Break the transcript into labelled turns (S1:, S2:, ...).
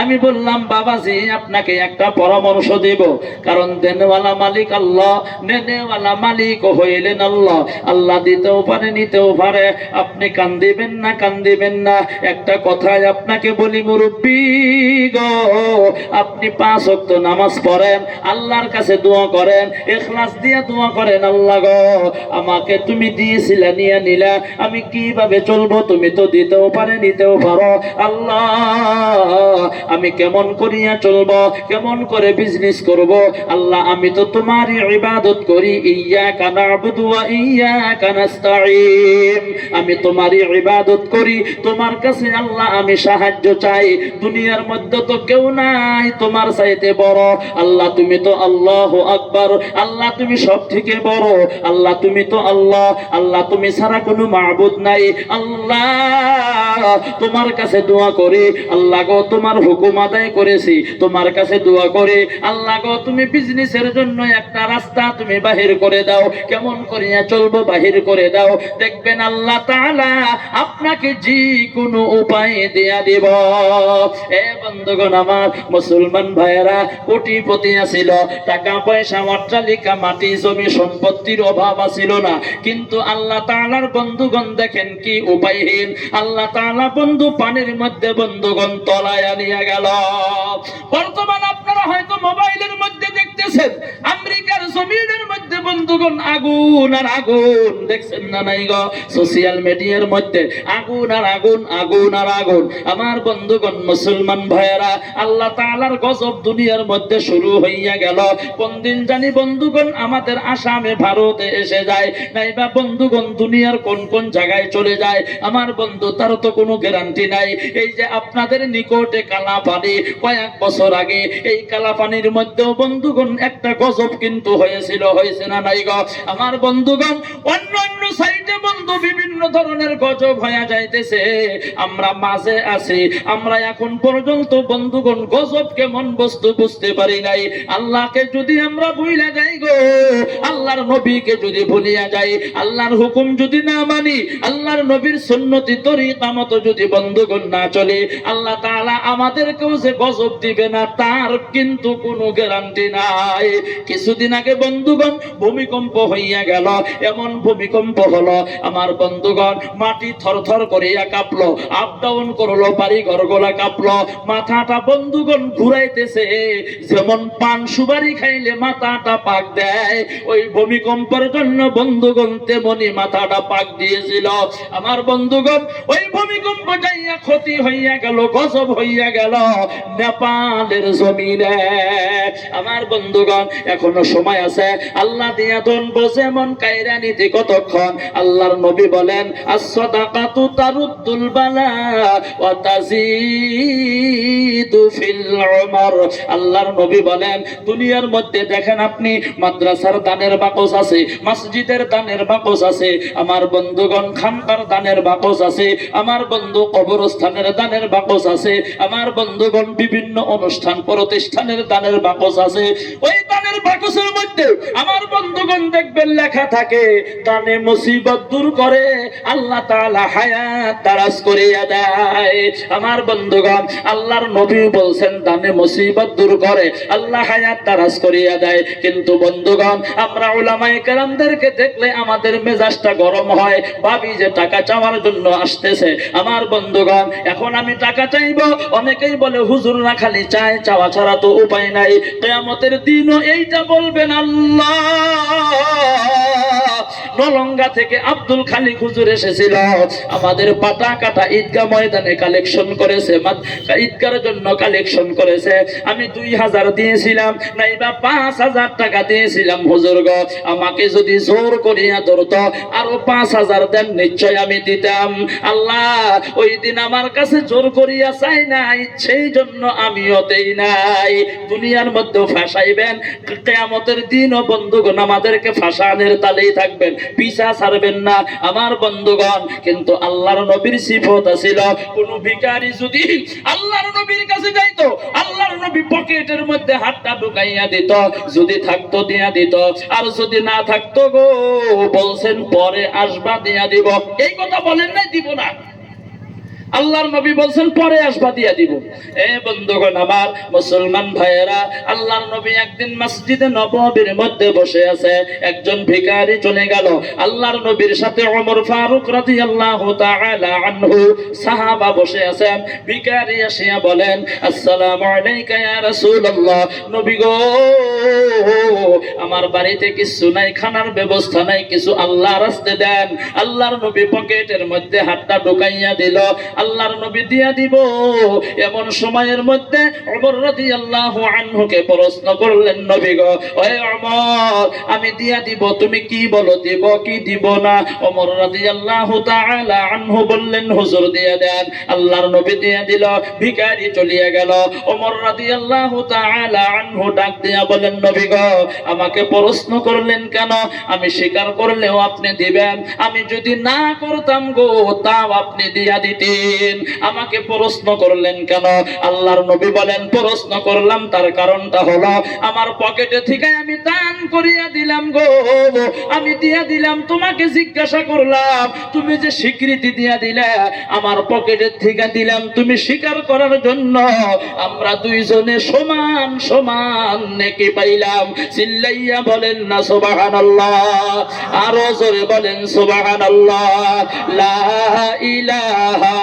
S1: আমি বললাম, বাবাজি, আপনাকে একটা পরামর্শ দেব। কারণ দেনওয়ালা মালিক আল্লাহ, নেনেওয়ালা মালিক হইলেন আল্লাহ। আল্লাহ দিতেও পারে, নিতেও পারে। আপনি কান দিবেন না কান দিবেন না। একটা কথাই আপনাকে বলি, মুরব্বী গো, আপনি পাঁচ ওয়াক্ত নামাজ পড়েন, আল্লাহর কাছে দোয়া করেন, এখলাস দিয়ে দোয়া করেন, আল্লাহ গো, আমাকে তুমি দিয়েছিলে, নিয়ে নিলা। আমি কীভাবে চলবো? তুমি তো দিতেও পারে, নিতেও পারো। আল্লাহ আমি কেমন করিয়া চলবো? কেমন করে বিজনেস করব? আল্লাহ, আমি তো তোমারই ইবাদত করি। ইয়া কানা ওয়া ইয়া কানাস্তাইন আমি তোমারই ইবাদত করি। তোমার কাছে আল্লাহ আমি সাহায্য চাই। দুনিয়ার মধ্যে তো কেউ নাই তোমার চাইতে বড়। আল্লাহ, তুমি তো আল্লাহ আকবার। আল্লাহ, তুমি সব থেকে বড়। আল্লাহ, তুমি তো আল্লাহ। আল্লাহ, তুমি ছাড়া কোনো মাহবুদ নাই। আল্লাহ, তোমার কাছে দোয়া করে। আল্লাহ গো, তোমার আদায় করেছি, তোমার কাছে দোয়া করে, আল্লাহ গো, তুমি বিজনেসের জন্য একটা রাস্তা তুমি বাহির করে দাও, কেমন করিয়া চলবো বাহির করে দাও। দেখবেন আল্লাহ তাআলা আপনাকে যে কোনো উপায় দেয়া দিব। এ বন্ধুগণ আমার মুসলমান ভাইয়েরা, কোটিপতি আছিল, টাকা পয়সা, অট্টালিকা, মাটি, জমি, সম্পত্তির অভাব আছিল না। কিন্তু আল্লাহ তাআলার বন্ধুগণ দেখেন কি উপায়হীন। আল্লাহ তাআলা বন্ধু পানির মধ্যে বন্ধুগণ তলায় আনিয়া গেল। বর্তমান আপনারা হয়তো মোবাইলের মধ্যে দেখতেছেন, আমেরিকার জমিনের মধ্যে বন্ধুগণ আগুন আর আগুন, দেখছেন না নাই গো? সোশ্যাল মিডিয়ার মধ্যে আগুন আর আগুন আগুন আর আগুন। আমার বন্ধুগণ, মুসলমান ভাইয়েরা, আল্লাহ তাআলার গজব দুনিয়ার মধ্যে শুরু হইয়া গেল। কোন দিন জানি বন্ধুগণ আমাদের আসামে, ভারতে এসে যায়, নাইবা বন্ধুগণ দুনিয়ার কোন কোন জায়গায় চলে যায়। আমার বন্ধু, তার তো কোনো গ্যারান্টি নাই। এই যে আপনাদের নিকটে কালা পানি কয়েক বছর আগে, এই কালা পানির মধ্যেও বন্ধুগণ একটা গজব কিন্তু হয়েছিল, হয়েছে না নাই গো? আমার বন্ধুগণ, অন্য অন্য সাইডে বন্ধু বিভিন্ন ধরনের গজব হয়ে যাইতেছে। আমরা মাঝে আছি, আমরা এখন পর্যন্ত বন্ধুগণ গজব কেমন বস্তু বুঝতে পারি নাই। আল্লাহকে যদি আমরা ভুলে যাই গো, আল্লাহর নবীকে যদি ভুলিয়া যাই, আল্লাহর হুকুম যদি না মানি, আল্লাহর নবীর সুন্নতি তরিকা মতো যদি বন্ধুগণ না চলে, আল্লাহ তাআলা আমাদেরকেও যে গজব দিবে না, তার কিন্তু কোনো গ্যারান্টি নাই। কিছুদিন আগে বন্ধুগণ ভূমিকম্প হইয়া গেল, এমন ভূমিকম্প হলো, আমার বন্ধুগণ, মাটি থরথর করিয়া কাঁপলো আপ ডাউন করল বাড়ি ঘরগুলা কাঁপলো, মাথাটা বন্ধুগণ ঘুরাইতেছে, যেমন পান সুপারি খাইলে মাথাটা পাক দেয়, ওই ভূমিকম্পের জন্য বন্ধুগণ তেমনি মাথাটা পাক দিয়েছিল। আমার বন্ধুগণ, ওই ভূমিকম্প যাইয়া ক্ষতি হইয়া গেল, গজব হইয়া গেল। নেপালের জমিনে। আমার বন্ধুগণ, এখনও সময় আছে। আল্লাহ দিয়া বসে মন কায়রা নীতি কতক্ষণ? আল্লাহর নবী বলেন, আসসাদাকাতু তারুদ্দুল বালা ফিল উমর। আল্লাহর নবী বলেন, দুনিয়ার মধ্যে দেখেন আপনি, মাদ্রাসার দানের বাকস আছে, মসজিদের দানের বাকস আছে, আমার বন্ধুগণ খানকার দানের বাকস আছে, আমার বন্ধু কবরস্থানের দানের বাকস আছে, আমার বন্ধুগণ, বিভিন্ন অনুষ্ঠান, প্রতিষ্ঠানের দানের বাকস আছে। ওই দানের বাকসের মধ্যে আমার বন্ধুগণ দেখবেন লেখা থাকে, দানে মুসিবত দূর করে, আল্লাহ তাআলা হায়াত দারাজ করিয়া দেয়। আমার বন্ধুগণ, আল্লাহর নবী বলছেন, দানে মুসিবত দূর করে, আল্লাহ হায়াত দারাজ করিয়া দেয়। কিন্তু বন্ধুগণ, আমরা ওলামায়ে কেরামদেরকে দেখলে আমাদের মেজাজটা গরম হয়, ভাবি যে টাকা চাওয়ার জন্য আসতেছে। আমার বন্ধুগণ, এখন আমি টাকা চাইব। অনেকেই বলে হুজুর না খালি চায়, চাওয়া ছাড়া তো উপায় নাই। কেয়ামতের দিনও এইটা বলবেন আল্লাহ। নলঙ্গা থেকে আব্দুল খালিক হুজুর এসেছিল। আমাদের পাতা কাটা ঈদগাহ ময়দানে কালেকশন করেছে। ঈদগার জন্য কালেকশন করেছে। আমি দুই হাজার দিয়েছিলাম, নাইবা পাঁচ হাজার টাকা দিয়েছিলাম হুজুর গো। আমাকে যদি জোর করিয়া ধরতো, আরও পাঁচ হাজার দেন, নিশ্চয় আমি দিতাম। আল্লাহ, ওই দিন আমার কাছে জোর করিয়া চাই নাই, সেই জন্য আমিও দেই নাই। দুনিয়ার মধ্যে ফাঁসাইবেন কেয়ামতের দিনও বন্ধুগণ আমাদেরকে ফাঁসানের তালেই থাকবেন। পিছা ছাড়বেন না। আমার বন্ধুগণ, কিন্তু আল্লাহর নবীর সিফত আছিল। কোনো ভিকারি যদি আল্লাহর নবীর কাছে যাইতো, আল্লাহর নবী পকেটের মধ্যে হাতটা ঢুকাইয়া দিত, যদি থাকতো দিয়া দিত। আর যদি না থাকতো গো, বলছেন পরে আসবা দিয়া দিব। এই কথা বলেন নাই, দিব না। আল্লাহর নবী বলছেন, পরে আসবা দিয়া দিব। এ বন্ধুগণ আমার মুসলমান ভাইয়েরা, আল্লাহর নবী একদিন মসজিদে নববীর মধ্যে বসে আছে, একজন ভিখারি চলে গেল। আল্লাহর নবীর সাথে ওমর ফারুক রাদিয়াল্লাহু তাআলা আনহু সাহাবা বসে আছেন। ভিখারি আসিয়া বলেন, আসসালামু আলাইকা ইয়া রাসূলুল্লাহ। নবী গো আমার বাড়িতে কিছু নাই, খানার ব্যবস্থা নাই, কিছু আল্লাহ রাস্তে দেন। আল্লাহর নবী পকেটের মধ্যে হাতটা ঢুকাইয়া দিল। আল্লাহর নবী দিয়া দিব। এমন সময়ের মধ্যে ওমর রাদিয়াল্লাহু আনহুকে প্রশ্ন করলেন, নবী গো, ওহে ওমর, আমি দিয়া দিব, তুমি কি বলো, দিব কি দিব না? ওমর রাদিয়াল্লাহু তাআলা আনহু বললেন, হুজুর দিয়া দেন। আল্লাহর নবী দিয়া দিল, ভিখারি চলিয়া গেল। ওমর রাদিয়াল্লাহু তাআলা আনহু ডাক দিয়া বলেন নবী গো, আমাকে প্রশ্ন করলেন কেন? আমি স্বীকার করলেও আপনি দিবেন। আমি যদি না করতাম গো, তাও আপনি দিয়া দিতেন। আমাকে প্রশ্ন করলেন কেন? আল্লাহর নবী বলেন, প্রশ্ন করলাম, তার কারণটা হলো, আমার পকেটে থেকে আমি দান করিয়া দিলাম গো। আমি দিয়া দিলাম, তোমাকে জিজ্ঞাসা করলাম, তুমি যে স্বীকৃতি দিয়া দিলে, আমার পকেটের থেকে দিলাম তুমি স্বীকার করার জন্য। আমরা দুইজনে সমান সমান নেকি পাইলাম। চিল্লাইয়া বলেন না সুবহানাল্লাহ। আরও জোরে বলেন সুবহানাল্লাহ। লা ইলাহা